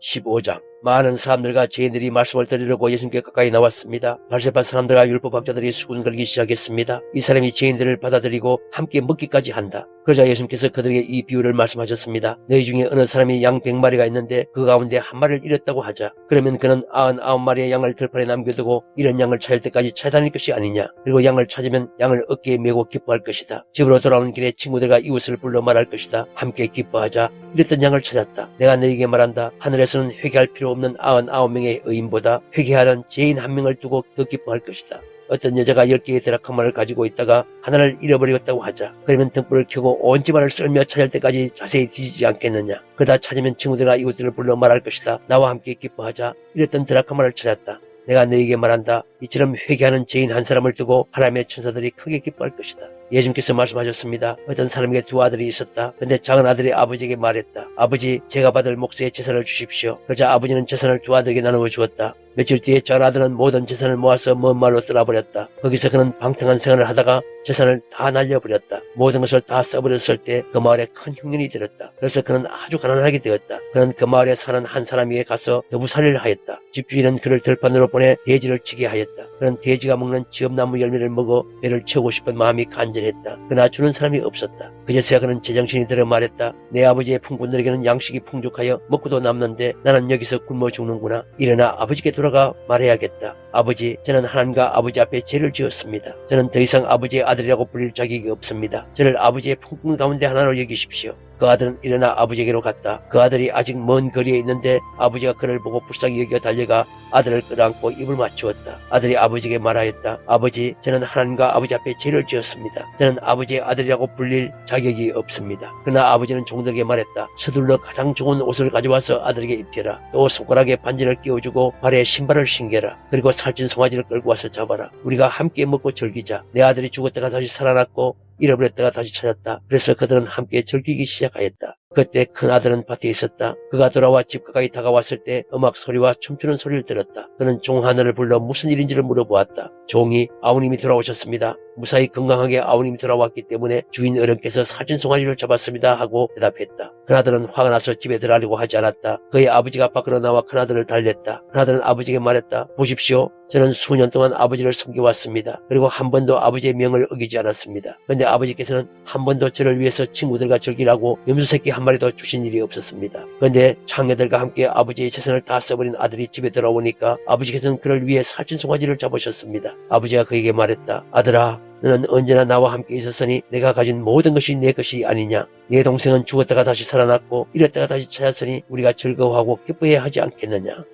15장 많은 사람들과 죄인들이 말씀을 들으려고 예수님께 가까이 나왔습니다. 발세파 사람들과 율법학자들이 수군거리기 시작했습니다. 이 사람이 죄인들을 받아들이고 함께 먹기까지 한다. 그러자 예수님께서 그들에게 이 비유를 말씀하셨습니다. 너희 중에 어느 사람이 양 100마리가 있는데 그 가운데 한 마리를 잃었다고 하자. 그러면 그는 99마리의 양을 들판에 남겨두고 이런 양을 찾을 때까지 찾아다닐 것이 아니냐. 그리고 양을 찾으면 양을 어깨에 메고 기뻐할 것이다. 집으로 돌아오는 길에 친구들과 이웃을 불러 말할 것이다. 함께 기뻐하자. 잃었던 양을 찾았다. 내가 너에게 말한다. 하늘에서는 회개할 필요 없는 99명의 의인보다 회개하는 죄인 한 명을 두고 더 기뻐할 것이다. 어떤 여자가 10개의 드라크마를 가지고 있다가 하나를 잃어버리겠다고 하자. 그러면 등불을 켜고 온 집안을 썰며 찾을 때까지 자세히 뒤지지 않겠느냐. 그러다 찾으면 친구들과 이웃들을 불러 말할 것이다. 나와 함께 기뻐하자. 잃었던 드라크마를 찾았다. 내가 너에게 말한다. 이처럼 회개하는 죄인 한 사람을 두고 하나님의 천사들이 크게 기뻐할 것이다. 예수님께서 말씀하셨습니다. 어떤 사람에게 두 아들이 있었다. 근데 작은 아들이 아버지에게 말했다. 아버지, 제가 받을 몫의 재산을 주십시오. 그러자 아버지는 재산을 두 아들에게 나누어 주었다. 며칠 뒤에 작은 아들은 모든 재산을 모아서 먼 말로 떠나버렸다. 거기서 그는 방탕한 생활을 하다가 재산을 다 날려버렸다. 모든 것을 다 써버렸을 때 그 마을에 큰 흉년이 들었다. 그래서 그는 아주 가난하게 되었다. 그는 그 마을에 사는 한 사람에게 가서 여부살이를 하였다. 집주인은 그를 들판으로 보내 돼지를 치게 하였다. 그는 돼지가 먹는 지업나무 열매를 먹어 배를 채우고 싶은 마음이 간절 했다. 그러나 주는 사람이 없었다. 그제서야 그는 제정신이 들어 말했다. 내 아버지의 풍군들에게는 양식이 풍족하여 먹고도 남는데 나는 여기서 굶어 죽는구나. 일어나 아버지께 돌아가 말해야겠다. 아버지, 저는 하나님과 아버지 앞에 죄를 지었습니다. 저는 더 이상 아버지의 아들이라고 불릴 자격이 없습니다. 저를 아버지의 풍군 가운데 하나로 여기십시오. 그 아들은 일어나 아버지에게로 갔다. 그 아들이 아직 먼 거리에 있는데 아버지가 그를 보고 불쌍히 여겨 달려가 아들을 끌어안고 입을 맞추었다. 아들이 아버지에게 말하였다. 아버지, 저는 하나님과 아버지 앞에 죄를 지었습니다. 저는 아버지의 아들이라고 불릴 자격이 없습니다. 그러나 아버지는 종들에게 말했다. 서둘러 가장 좋은 옷을 가져와서 아들에게 입혀라. 또 손가락에 반지를 끼워주고 발에 신발을 신겨라. 그리고 살찐 송아지를 끌고 와서 잡아라. 우리가 함께 먹고 즐기자. 내 아들이 죽었다가 다시 살아났고 잃어버렸다가 다시 찾았다. 그래서 그들은 함께 즐기기 시작하였다. 그때 큰 아들은 밭에 있었다. 그가 돌아와 집 가까이 다가왔을 때 음악 소리와 춤추는 소리를 들었다. 그는 종 하나를 불러 무슨 일인지를 물어보았다. 종이 아우님이 돌아오셨습니다. 무사히 건강하게 아우님이 돌아왔기 때문에 주인 어른께서 사진 송아지를 잡았습니다 하고 대답했다. 큰아들은 화가 나서 집에 들어가려고 하지 않았다. 그의 아버지가 밖으로 나와 큰아들을 달랬다. 큰아들은 아버지에게 말했다. 보십시오. 저는 수년 동안 아버지를 섬겨왔습니다. 그리고 한 번도 아버지의 명을 어기지 않았습니다. 그런데 아버지께서는 한 번도 저를 위해서 친구들과 즐기라고 염소새끼 한 마리도 주신 일이 없었습니다. 그런데 장녀들과 함께 아버지의 재산을 다 써버린 아들이 집에 들어오니까 아버지께서는 그를 위해 살찐 송아지를 잡으셨습니다. 아버지가 그에게 말했다. 아들아, 너는 언제나 나와 함께 있었으니 내가 가진 모든 것이 내 것이 아니냐. 내 동생은 죽었다가 다시 살아났고 이랬다가 다시 찾았으니 우리가 즐거워하고 기뻐해야 하지 않겠느냐.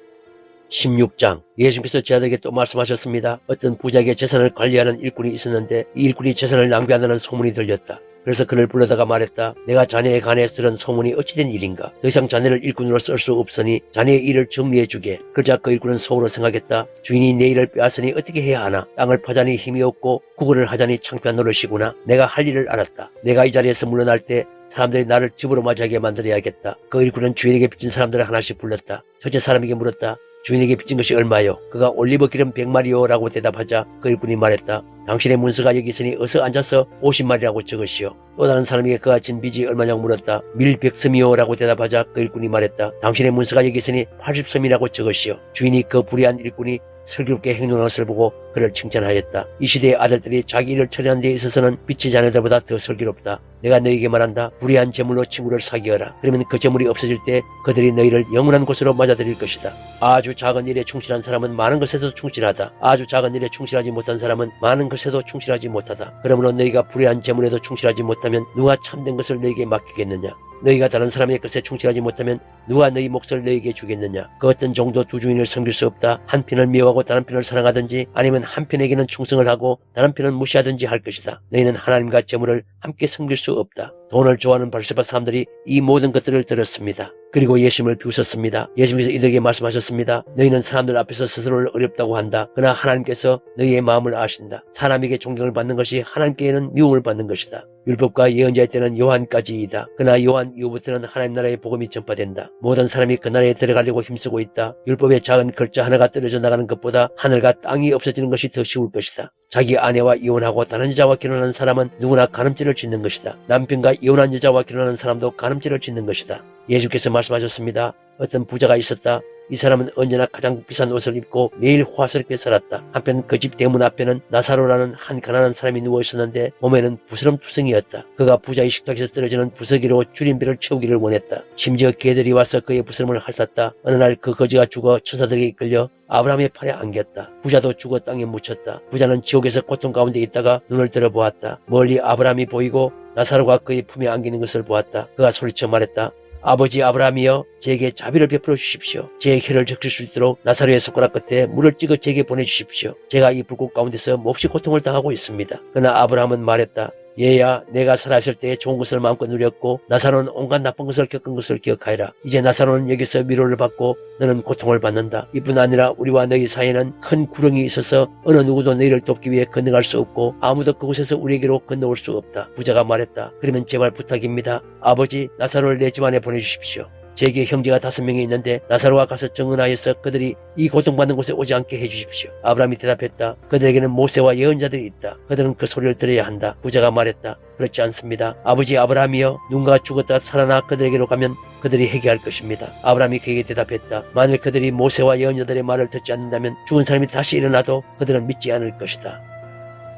16장 예수님께서 제 아들에게 또 말씀하셨습니다. 어떤 부자에게 재산을 관리하는 일꾼이 있었는데 이 일꾼이 재산을 낭비한다는 소문이 들렸다. 그래서 그를 불러다가 말했다. 내가 자네에 관해서 들은 소문이 어찌된 일인가? 더 이상 자네를 일꾼으로 쓸 수 없으니 자네의 일을 정리해주게. 그러자 그 일꾼은 속으로 생각했다. 주인이 내 일을 빼앗으니 어떻게 해야 하나? 땅을 파자니 힘이 없고 구걸을 하자니 창피한 노릇이구나. 내가 할 일을 알았다. 내가 이 자리에서 물러날 때 사람들이 나를 집으로 맞이하게 만들어야겠다. 그 일꾼은 주인에게 빚진 사람들을 하나씩 불렀다. 첫째 사람에게 물었다. 주인에게 빚진 것이 얼마요? 그가 올리브 기름 100마리요 라고 대답하자 그 일꾼이 말했다. 당신의 문서가 여기 있으니 어서 앉아서 50마리라고 적으시오. 또 다른 사람에게 그가 진 빚이 얼마냐고 물었다. 밀백섬이요 라고 대답하자 그 일꾼이 말했다. 당신의 문서가 여기 있으니 80섬이라고 적으시오. 주인이 그 불의한 일꾼이 슬기롭게 행동한 것을 보고 그를 칭찬하였다. 이 시대의 아들들이 자기 일을 처리하는 데 있어서는 빛의 자녀들보다 더 슬기롭다. 내가 너에게 말한다. 불의한 재물로 친구를 사귀어라. 그러면 그 재물이 없어질 때 그들이 너희를 영원한 곳으로 맞아들일 것이다. 아주 작은 일에 충실한 사람은 많은 것에도 충실하다. 아주 작은 일에 충실하지 못한 사람은 많은 것에도 충실하지 못하다. 그러므로 너희가 불의한 재물에도 충실하지 못하면 누가 참된 것을 너에게 맡기겠느냐? 너희가 다른 사람의 것에 충실하지 못하면 누가 너희 몫을 너에게 주겠느냐? 그 어떤 정도 두 주인을 섬길 수 없다. 한 편을 미워하고 다른 편을 사랑하든지 아니면 한 편에게는 충성을 하고 다른 편은 무시하든지 할 것이다. 너희는 하나님과 재물을 함께 섬길 수 없다. 돈을 좋아하는 발세바 사람들이 이 모든 것들을 들었습니다. 그리고 예수님을 비웃었습니다. 예수님께서 이들에게 말씀하셨습니다. 너희는 사람들 앞에서 스스로를 어렵다고 한다. 그러나 하나님께서 너희의 마음을 아신다. 사람에게 존경을 받는 것이 하나님께는 미움을 받는 것이다. 율법과 예언자의 때는 요한까지이다. 그러나 요한 이후부터는 하나님 나라의 복음이 전파된다. 모든 사람이 그 나라에 들어가려고 힘쓰고 있다. 율법의 작은 글자 하나가 떨어져 나가는 것보다 하늘과 땅이 없어지는 것이 더 쉬울 것이다. 자기 아내와 이혼하고 다른 여자와 결혼하는 사람은 누구나 가늠죄를 짓는 것이다. 남편과 이혼한 여자와 결혼하는 사람도 가늠죄를 짓는 것이다. 예수께서 말씀하셨습니다. 어떤 부자가 있었다. 이 사람은 언제나 가장 비싼 옷을 입고 매일 호화스럽게 살았다. 한편 그 집 대문 앞에는 나사로라는 한 가난한 사람이 누워 있었는데 몸에는 부스럼투성이었다. 그가 부자의 식탁에서 떨어지는 부서기로 줄임배를 채우기를 원했다. 심지어 개들이 와서 그의 부스럼을 핥았다. 어느 날 그 거지가 죽어 천사들에게 이끌려 아브라함의 팔에 안겼다. 부자도 죽어 땅에 묻혔다. 부자는 지옥에서 고통 가운데 있다가 눈을 들어보았다. 멀리 아브라함이 보이고 나사로가 그의 품에 안기는 것을 보았다. 그가 소리쳐 말했다. 아버지 아브라함이여 제게 자비를 베풀어 주십시오. 제 혀를 적실 수 있도록 나사로의 손가락 끝에 물을 찍어 제게 보내주십시오. 제가 이 불꽃 가운데서 몹시 고통을 당하고 있습니다. 그러나 아브라함은 말했다. 얘야 내가 살아있을 때 좋은 것을 마음껏 누렸고 나사로는 온갖 나쁜 것을 겪은 것을 기억하여라. 이제 나사로는 여기서 위로를 받고 너는 고통을 받는다. 이뿐 아니라 우리와 너희 사이에는 큰 구렁이 있어서 어느 누구도 너희를 돕기 위해 건너갈 수 없고 아무도 그곳에서 우리에게로 건너올 수 없다. 부자가 말했다. 그러면 제발 부탁입니다. 아버지 나사로를 내 집안에 보내주십시오. 제게 형제가 다섯 명이 있는데 나사로가 가서 정은하여서 그들이 이 고통받는 곳에 오지 않게 해주십시오. 아브라함이 대답했다. 그들에게는 모세와 예언자들이 있다. 그들은 그 소리를 들어야 한다. 부자가 말했다. 그렇지 않습니다. 아버지 아브라함이여 누군가 죽었다 살아나 그들에게로 가면 그들이 회개할 것입니다. 아브라함이 그에게 대답했다. 만일 그들이 모세와 예언자들의 말을 듣지 않는다면 죽은 사람이 다시 일어나도 그들은 믿지 않을 것이다.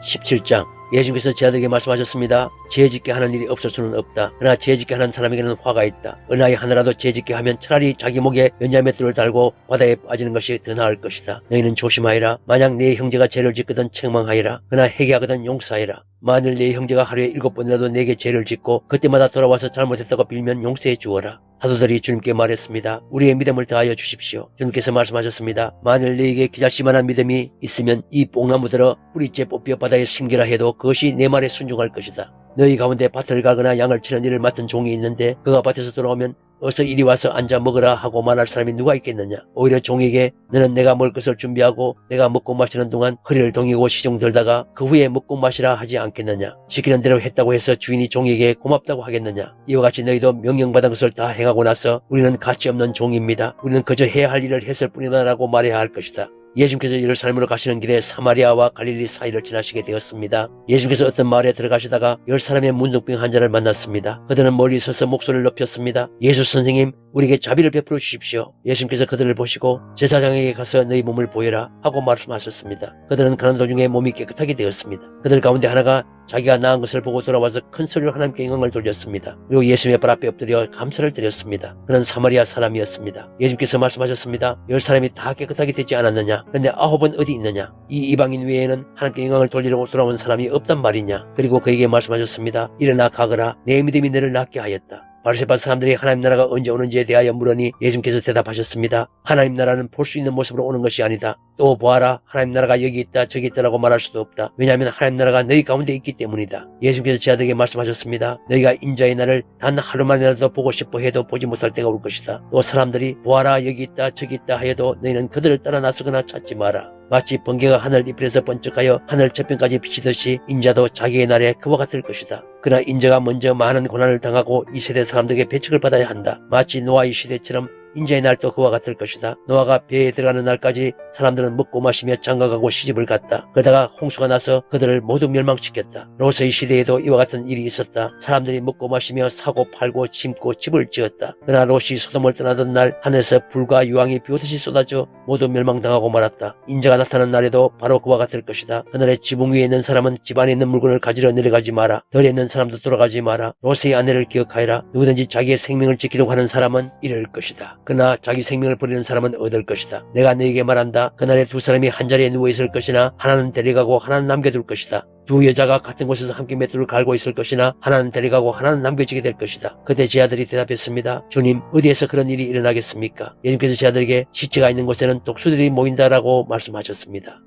17장 예수께서 제자들에게 말씀하셨습니다. 죄짓게 하는 일이 없을 수는 없다. 그러나 죄짓게 하는 사람에게는 화가 있다. 은하의 하나라도 죄짓게 하면 차라리 자기 목에 연자맷돌을 달고 바다에 빠지는 것이 더 나을 것이다. 너희는 조심하여라. 만약 네 형제가 죄를 짓거든 책망하여라. 그러나 회개하거든 용서하여라. 만일 네 형제가 하루에 일곱 번이라도 내게 죄를 짓고 그때마다 돌아와서 잘못했다고 빌면 용서해 주어라. 사도들이 주님께 말했습니다. 우리의 믿음을 더하여 주십시오. 주님께서 말씀하셨습니다. 만일 너에게 기자씨만한 믿음이 있으면 이 뽕나무 들어 뿌리째 뽑혀 바다에 심기라 해도 그것이 내 말에 순종할 것이다. 너희 가운데 밭을 가거나 양을 치는 일을 맡은 종이 있는데 그가 밭에서 돌아오면 어서 이리 와서 앉아 먹으라 하고 말할 사람이 누가 있겠느냐. 오히려 종에게 너는 내가 먹을 것을 준비하고 내가 먹고 마시는 동안 허리를 동이고 시종 들다가 그 후에 먹고 마시라 하지 않겠느냐. 시키는 대로 했다고 해서 주인이 종에게 고맙다고 하겠느냐. 이와 같이 너희도 명령받은 것을 다 행하고 나서 우리는 가치 없는 종입니다. 우리는 그저 해야 할 일을 했을 뿐이다라고 말해야 할 것이다. 예수님께서 예루살렘으로 가시는 길에 사마리아와 갈릴리 사이를 지나시게 되었습니다. 예수님께서 어떤 마을에 들어가시다가 열 사람의 문둥병 환자를 만났습니다. 그들은 멀리 서서 목소리를 높였습니다. 예수 선생님, 우리에게 자비를 베풀어 주십시오. 예수님께서 그들을 보시고 제사장에게 가서 너희 몸을 보여라 하고 말씀하셨습니다. 그들은 가는 도중에 몸이 깨끗하게 되었습니다. 그들 가운데 하나가 자기가 나은 것을 보고 돌아와서 큰 소리로 하나님께 영광을 돌렸습니다. 그리고 예수님의 발 앞에 엎드려 감사를 드렸습니다. 그는 사마리아 사람이었습니다. 예수님께서 말씀하셨습니다. 열 사람이 다 깨끗하게 되지 않았느냐? 그런데 아홉은 어디 있느냐? 이 이방인 외에는 하나님께 영광을 돌리려고 돌아온 사람이 없단 말이냐? 그리고 그에게 말씀하셨습니다. 일어나 가거라. 내 믿음이 너를 낫게 하였다. 바리새파 사람들이 하나님 나라가 언제 오는지에 대하여 물으니 예수님께서 대답하셨습니다. 하나님 나라는 볼 수 있는 모습으로 오는 것이 아니다. 또 보아라 하나님 나라가 여기 있다 저기 있다라고 말할 수도 없다. 왜냐하면 하나님 나라가 너희 가운데 있기 때문이다. 예수님께서 제자들에게 말씀하셨습니다. 너희가 인자의 날을 단 하루만이라도 보고 싶어 해도 보지 못할 때가 올 것이다. 또 사람들이 보아라 여기 있다 저기 있다 하여도 너희는 그들을 따라 나서거나 찾지 마라. 마치 번개가 하늘 잎에서 번쩍하여 하늘 저편까지 비치듯이 인자도 자기의 날에 그와 같을 것이다. 그러나 인자가 먼저 많은 고난을 당하고 이 세대 사람들에게 배척을 받아야 한다. 마치 노아의 시대처럼 인자의 날도 그와 같을 것이다. 노아가 배에 들어가는 날까지 사람들은 먹고 마시며 장가가고 시집을 갔다. 그러다가 홍수가 나서 그들을 모두 멸망시켰다. 로서의 시대에도 이와 같은 일이 있었다. 사람들이 먹고 마시며 사고 팔고 심고 집을 지었다. 그러나 롯이 소돔을 떠나던 날 하늘에서 불과 유황이 비오듯이 쏟아져 모두 멸망당하고 말았다. 인자가 나타난 날에도 바로 그와 같을 것이다. 그날의 지붕 위에 있는 사람은 집안에 있는 물건을 가지러 내려가지 마라. 덜에 있는 사람도 돌아가지 마라. 롯의 아내를 기억하여라. 누구든지 자기의 생명을 지키려고 하는 사람은 잃을 것이다. 그러나 자기 생명을 버리는 사람은 얻을 것이다. 내가 너에게 말한다. 그날에 두 사람이 한 자리에 누워 있을 것이나 하나는 데려가고 하나는 남겨둘 것이다. 두 여자가 같은 곳에서 함께 맷돌을 갈고 있을 것이나 하나는 데려가고 하나는 남겨지게 될 것이다. 그때 제 아들이 대답했습니다. 주님, 어디에서 그런 일이 일어나겠습니까? 예수님께서 제 아들에게 시체가 있는 곳에는 독수들이 모인다라고 말씀하셨습니다.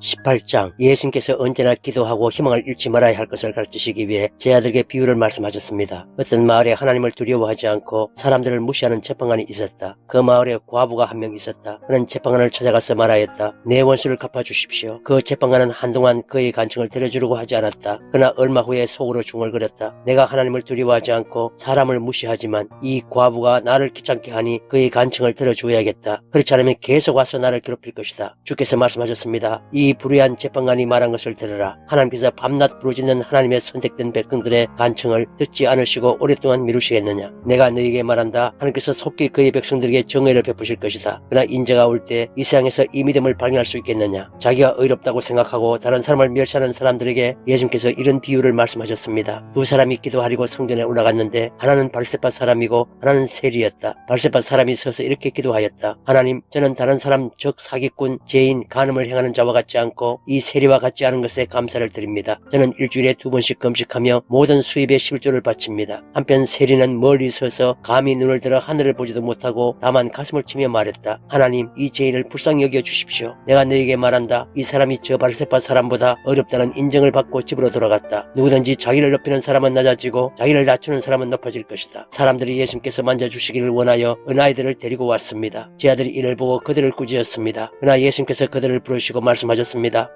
18장 예수님께서 언제나 기도하고 희망을 잃지 말아야 할 것을 가르치시기 위해 제 아들에게 비유를 말씀하셨습니다. 어떤 마을에 하나님을 두려워하지 않고 사람들을 무시하는 재판관이 있었다. 그 마을에 과부가 한 명 있었다. 그는 재판관을 찾아가서 말하였다. 내 원수를 갚아주십시오. 그 재판관은 한동안 그의 간청을 들어주려고 하지 않았다. 그러나 얼마 후에 속으로 중얼거렸다. 내가 하나님을 두려워하지 않고 사람을 무시하지만 이 과부가 나를 귀찮게 하니 그의 간청을 들어주어야겠다. 그렇지 않으면 계속 와서 나를 괴롭힐 것이다. 주께서 말씀하셨습니다. 이이 불의한 재판관이 말한 것을 들으라. 하나님께서 밤낮 부르짖는 하나님의 선택된 백성들의 간청을 듣지 않으시고 오랫동안 미루시겠느냐. 내가 너에게 말한다. 하나님께서 속히 그의 백성들에게 정의를 베푸실 것이다. 그러나 인자가 올 때 이 세상에서 이 믿음을 발견할 수 있겠느냐. 자기가 의롭다고 생각하고 다른 사람을 멸시하는 사람들에게 예수님께서 이런 비유를 말씀하셨습니다. 두 사람이 기도하려고 성전에 올라갔는데 하나는 발세파 사람이고 하나는 세리였다. 발세파 사람이 서서 이렇게 기도하였다. 하나님, 저는 다른 사람 적 사기꾼, 죄인, 간음을 행하는 자와 같지 않고 이 세리와 같지 않은 것에 감사를 드립니다. 저는 일주일에 두 번씩 금식하며 모든 수입의 11조를 바칩니다. 한편 세리는 멀리 서서 감히 눈을 들어 하늘을 보지도 못하고 다만 가슴을 치며 말했다. 하나님, 이 죄인을 불쌍히 여겨 주십시오. 내가 너에게 말한다. 이 사람이 저 발세파 사람보다 어렵다는 인정을 받고 집으로 돌아갔다. 누구든지 자기를 높이는 사람은 낮아지고 자기를 낮추는 사람은 높아질 것이다. 사람들이 예수님께서 만져주시기를 원하여 은아이들을 데리고 왔습니다. 제 아들이 이를 보고 그들을 꾸짖었습니다. 그러나 예수님께서 그들을 부르시고 말씀하셨습니다.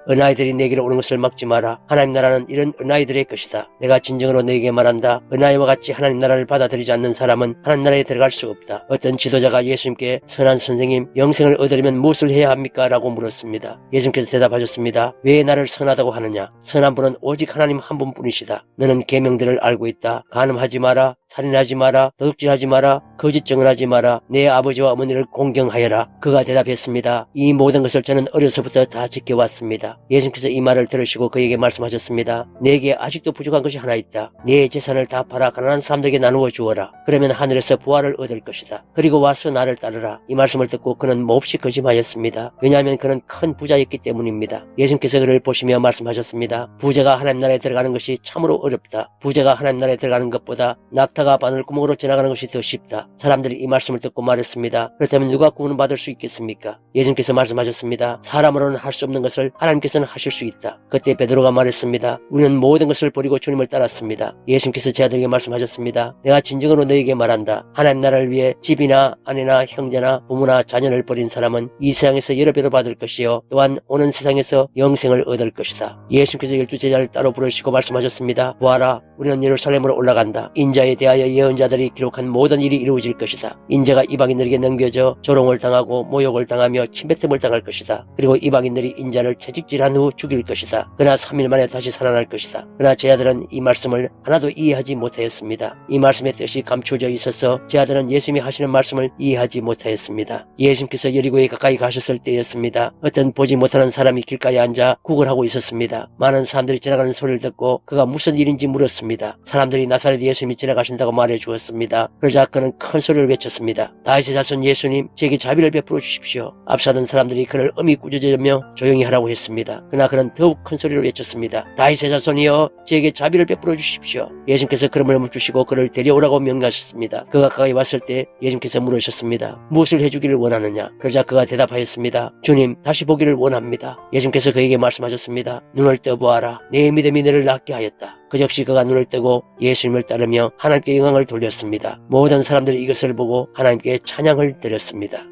은아이들이 내게로 오는 것을 막지 마라. 하나님 나라는 이런 은아이들의 것이다. 내가 진정으로 너에게 말한다. 은아이와 같이 하나님 나라를 받아들이지 않는 사람은 하나님 나라에 들어갈 수 없다. 어떤 지도자가 예수님께 선한 선생님 영생을 얻으려면 무엇을 해야 합니까? 라고 물었습니다. 예수님께서 대답하셨습니다. 왜 나를 선하다고 하느냐? 선한 분은 오직 하나님 한 분뿐이시다. 너는 계명들을 알고 있다. 간음하지 마라. 살인하지 마라, 도둑질하지 마라, 거짓 증언하지 마라, 내 아버지와 어머니를 공경하여라. 그가 대답했습니다. 이 모든 것을 저는 어려서부터 다 지켜왔습니다. 예수님께서 이 말을 들으시고 그에게 말씀하셨습니다. 내게 아직도 부족한 것이 하나 있다. 내 재산을 다 팔아 가난한 사람들에게 나누어 주어라. 그러면 하늘에서 부활을 얻을 것이다. 그리고 와서 나를 따르라. 이 말씀을 듣고 그는 몹시 거짓말했습니다. 왜냐하면 그는 큰 부자였기 때문입니다. 예수님께서 그를 보시며 말씀하셨습니다. 부자가 하나님 나라에 들어가는 것이 참으로 어렵다. 부자가 하나님 나라에 들어가는 것보다 낙타 가 바늘 구멍으로 지나가는 것이 더 쉽다. 사람들이 이 말씀을 듣고 말했습니다. 그렇다면 누가 구원받을 수 있겠습니까? 예수님께서 말씀하셨습니다. 사람으로는 할 수 없는 것을 하나님께서는 하실 수 있다. 그때 베드로가 말했습니다. 우리는 모든 것을 버리고 주님을 따랐습니다. 예수님께서 제 아들에게 말씀하셨습니다. 내가 진정으로 너에게 말한다. 하나님 나라를 위해 집이나 아내나 형제나 부모나 자녀를 버린 사람은 이 세상에서 여러 배로 받을 것이요 또한 오는 세상에서 영생을 얻을 것이다. 예수님께서 열두 제자를 따로 부르시고 말씀하셨습니다. 보아라 우리는 예루살렘으로 올라간다. 인자에 대 하여 예언자들이 기록한 모든 일이 이루어질 것이다. 인자가 이방인들에게 넘겨져 조롱을 당하고 모욕을 당하며 침뱉음을 당할 것이다. 그리고 이방인들이 인자를 채찍질한 후 죽일 것이다. 그러나 3일 만에 다시 살아날 것이다. 그러나 제 아들은 이 말씀을 하나도 이해하지 못하였습니다. 이 말씀의 뜻이 감추어져 있어서 제 아들은 예수님이 하시는 말씀을 이해하지 못하였습니다. 예수님께서 여리고에 가까이 가셨을 때였습니다. 어떤 보지 못하는 사람이 길가에 앉아 구걸하고 있었습니다. 많은 사람들이 지나가는 소리를 듣고 그가 무슨 일인지 물었습니다. 사람들이 나사렛 예수님이 지나가신 다고 말해 주었습니다. 그러자 그는 큰 소리를 외쳤습니다. 다윗의 자손 예수님, 제게 자비를 베풀어 주십시오. 앞서던 사람들이 그를 음이 꾸짖으며 조용히 하라고 했습니다. 그러나 그는 더욱 큰 소리로 외쳤습니다. 다윗의 자손이여, 제게 자비를 베풀어 주십시오. 예수님께서 그름을 멈추시고 그를 데려오라고 명하셨습니다. 그가 가까이 왔을 때 예수님께서 물으셨습니다. 무엇을 해주기를 원하느냐? 그러자 그가 대답하였습니다. 주님, 다시 보기를 원합니다. 예수님께서 그에게 말씀하셨습니다. 눈을 떠보아라. 내 믿음이 너를 낫게 하였다. 그 역시 그가 눈을 뜨고 예수님을 따르며 하나님께 영광을 돌렸습니다. 모든 사람들이 이것을 보고 하나님께 찬양을 드렸습니다.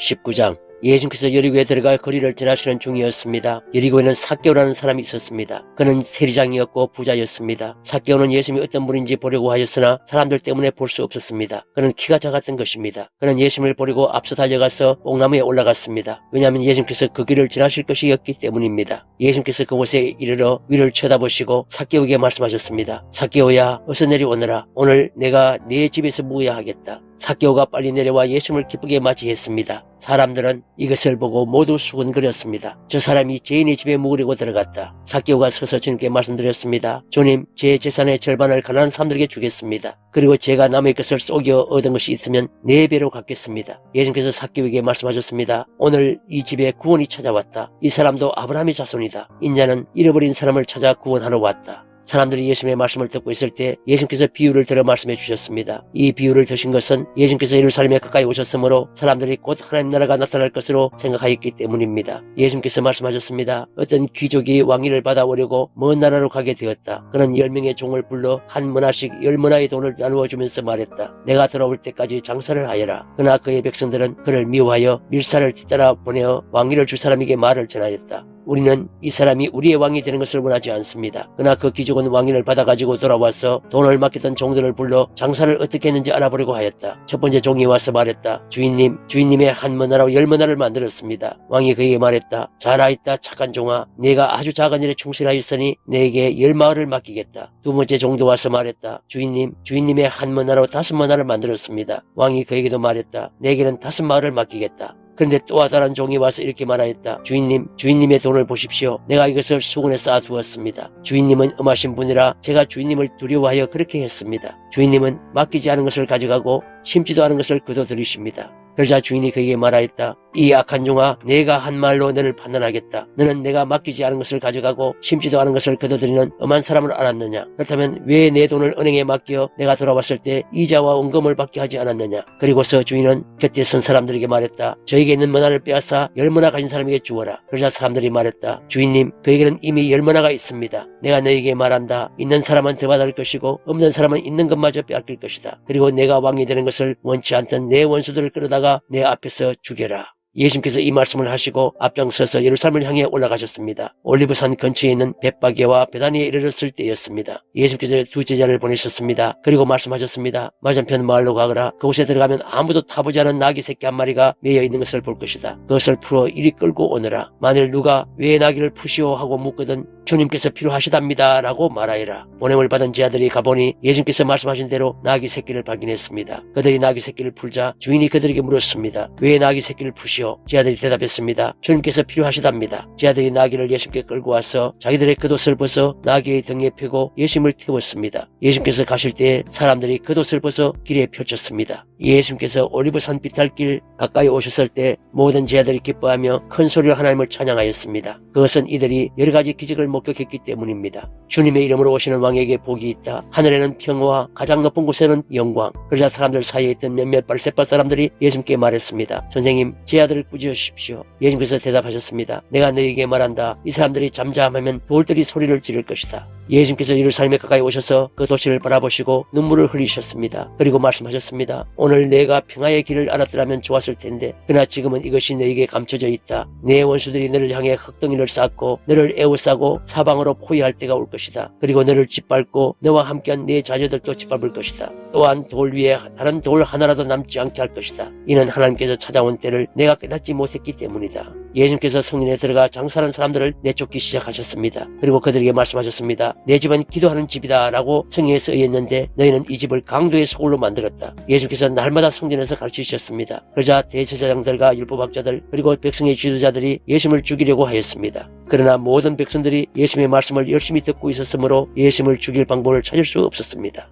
19장 예수님께서 여리고에 들어가 거리를 지나시는 중이었습니다. 여리고에는 사개오라는 사람이 있었습니다. 그는 세리장이었고 부자였습니다. 사개오는 예수님이 어떤 분인지 보려고 하였으나 사람들 때문에 볼 수 없었습니다. 그는 키가 작았던 것입니다. 그는 예수님을 보려고 앞서 달려가서 옥나무에 올라갔습니다. 왜냐하면 예수님께서 그 길을 지나실 것이었기 때문입니다. 예수님께서 그곳에 이르러 위를 쳐다보시고 사개오에게 말씀하셨습니다. 사개오야 어서 내려오너라. 오늘 내가 네 집에서 묵어야 하겠다. 사개오가 빨리 내려와 예수님을 기쁘게 맞이했습니다. 사람들은 이것을 보고 모두 수근거렸습니다. 저 사람이 죄인의 집에 묵으려고 들어갔다. 사개오가 서서 주님께 말씀드렸습니다. 주님, 제 재산의 절반을 가난한 사람들에게 주겠습니다. 그리고 제가 남의 것을 속여 얻은 것이 있으면 네 배로 갚겠습니다. 예수님께서 사개오에게 말씀하셨습니다. 오늘 이 집에 구원이 찾아왔다. 이 사람도 아브라함의 자손이다. 인자는 잃어버린 사람을 찾아 구원하러 왔다. 사람들이 예수님의 말씀을 듣고 있을 때 예수님께서 비유를 들어 말씀해 주셨습니다. 이 비유를 드신 것은 예수님께서 예루살렘에 가까이 오셨으므로 사람들이 곧 하나님 나라가 나타날 것으로 생각하였기 때문입니다. 예수님께서 말씀하셨습니다. 어떤 귀족이 왕위를 받아오려고 먼 나라로 가게 되었다. 그는 열 명의 종을 불러 한 문화씩 열 문화의 돈을 나누어 주면서 말했다. 내가 돌아올 때까지 장사를 하여라. 그러나 그의 백성들은 그를 미워하여 밀사를 뒤따라 보내어 왕위를 줄 사람에게 말을 전하였다. 우리는 이 사람이 우리의 왕이 되는 것을 원하지 않습니다. 그러나 그 귀족은 왕위를 받아가지고 돌아와서 돈을 맡겼던 종들을 불러 장사를 어떻게 했는지 알아보려고 하였다. 첫 번째 종이 와서 말했다. 주인님, 주인님의 한 머나로 열 머나를 만들었습니다. 왕이 그에게 말했다. 잘하였다 착한 종아. 내가 아주 작은 일에 충실하였으니 내게 열 마을을 맡기겠다. 두 번째 종도 와서 말했다. 주인님, 주인님의 한 머나로 다섯 머나를 만들었습니다. 왕이 그에게도 말했다. 내게는 다섯 마을을 맡기겠다. 그런데 또 다른 종이 와서 이렇게 말하였다. 주인님, 주인님의 돈을 보십시오. 내가 이것을 수건에 쌓아두었습니다. 주인님은 음하신 분이라 제가 주인님을 두려워하여 그렇게 했습니다. 주인님은 맡기지 않은 것을 가져가고 심지도 않은 것을 거둬들이십니다. 그러자 주인이 그에게 말하였다. 이 악한 종아, 내가 한 말로 너를 판단하겠다. 너는 내가 맡기지 않은 것을 가져가고 심지도 않은 것을 거둬들이는 엄한 사람을 알았느냐? 그렇다면 왜 내 돈을 은행에 맡겨 내가 돌아왔을 때 이자와 원금을 받게 하지 않았느냐? 그리고서 주인은 곁에 선 사람들에게 말했다. 저에게 있는 머나를 빼앗아 열 머나 가진 사람에게 주어라. 그러자 사람들이 말했다. 주인님, 그에게는 이미 열 머나가 있습니다. 내가 너에게 말한다. 있는 사람은 더 받을 것이고 없는 사람은 있는 것마저 빼앗길 것이다. 그리고 내가 왕이 되는 것을 원치 않던 내 원수들을 끌어다가 내 앞에서 죽여라. 예수님께서 이 말씀을 하시고 앞장서서 예루살렘을 향해 올라가셨습니다. 올리브산 근처에 있는 벳바게와 베다니에 이르렀을 때였습니다. 예수께서 두 제자를 보내셨습니다. 그리고 말씀하셨습니다. 맞은편 마을로 가거라. 그곳에 들어가면 아무도 타보지 않은 나귀 새끼 한 마리가 매여 있는 것을 볼 것이다. 그것을 풀어 이리 끌고 오너라. 만일 누가 왜 나귀를 푸시오 하고 묻거든 주님께서 필요하시답니다. 라고 말하여라. 보냄을 받은 제자들이 가보니 예수님께서 말씀하신 대로 나귀 새끼를 발견했습니다. 그들이 나귀 새끼를 풀자 주인이 그들에게 물었습니다. 왜 나귀 새끼를 푸시오? 제자들이 대답했습니다. 주님께서 필요하시답니다. 제자들이 나귀를 예수님께 끌고 와서 자기들의 겉옷을 벗어 나귀의 등에 펴고 예수님을 태웠습니다. 예수님께서 가실 때 사람들이 겉옷을 벗어 길에 펼쳤습니다. 예수님께서 올리브산 비탈길 가까이 오셨을 때 모든 제자들이 기뻐하며 큰 소리로 하나님을 찬양하였습니다. 그것은 이들이 여러 가지 기적을 목격했기 때문입니다. 주님의 이름으로 오시는 왕에게 복이 있다. 하늘에는 평화와 가장 높은 곳에는 영광. 그러자 사람들 사이에 있던 몇몇 발세파 사람들이 예수님께 말했습니다. 선생님, 제 아들을 꾸짖으십시오. 예수님께서 대답하셨습니다. 내가 너에게 말한다. 이 사람들이 잠잠하면 돌들이 소리를 지를 것이다. 예수님께서 예루살렘에 가까이 오셔서 그 도시를 바라보시고 눈물을 흘리셨습니다. 그리고 말씀하셨습니다. 오늘 내가 평화의 길을 알았더라면 좋았을 텐데 그러나 지금은 이것이 너에게 감춰져 있다. 내 원수들이 너를 향해 흙덩이를 쌓고 너를 에워싸고 사방으로 포위할 때가 올 것이다. 그리고 너를 짓밟고 너와 함께한 네 자녀들도 짓밟을 것이다. 또한 돌 위에 다른 돌 하나라도 남지 않게 할 것이다. 이는 하나님께서 찾아온 때를 내가 깨닫지 못했기 때문이다. 예수님께서 성린에 들어가 장사하는 사람들을 내쫓기 시작하셨습니다. 그리고 그들에게 말씀하셨습니다. 내 집은 기도하는 집이다 라고 성경에 쓰여있는데 너희는 이 집을 강도의 소굴로 만들었다. 예수께서 날마다 성전에서 가르치셨습니다. 그러자 대제사장들과 율법학자들 그리고 백성의 지도자들이 예수님을 죽이려고 하였습니다. 그러나 모든 백성들이 예수님의 말씀을 열심히 듣고 있었으므로 예수님을 죽일 방법을 찾을 수 없었습니다.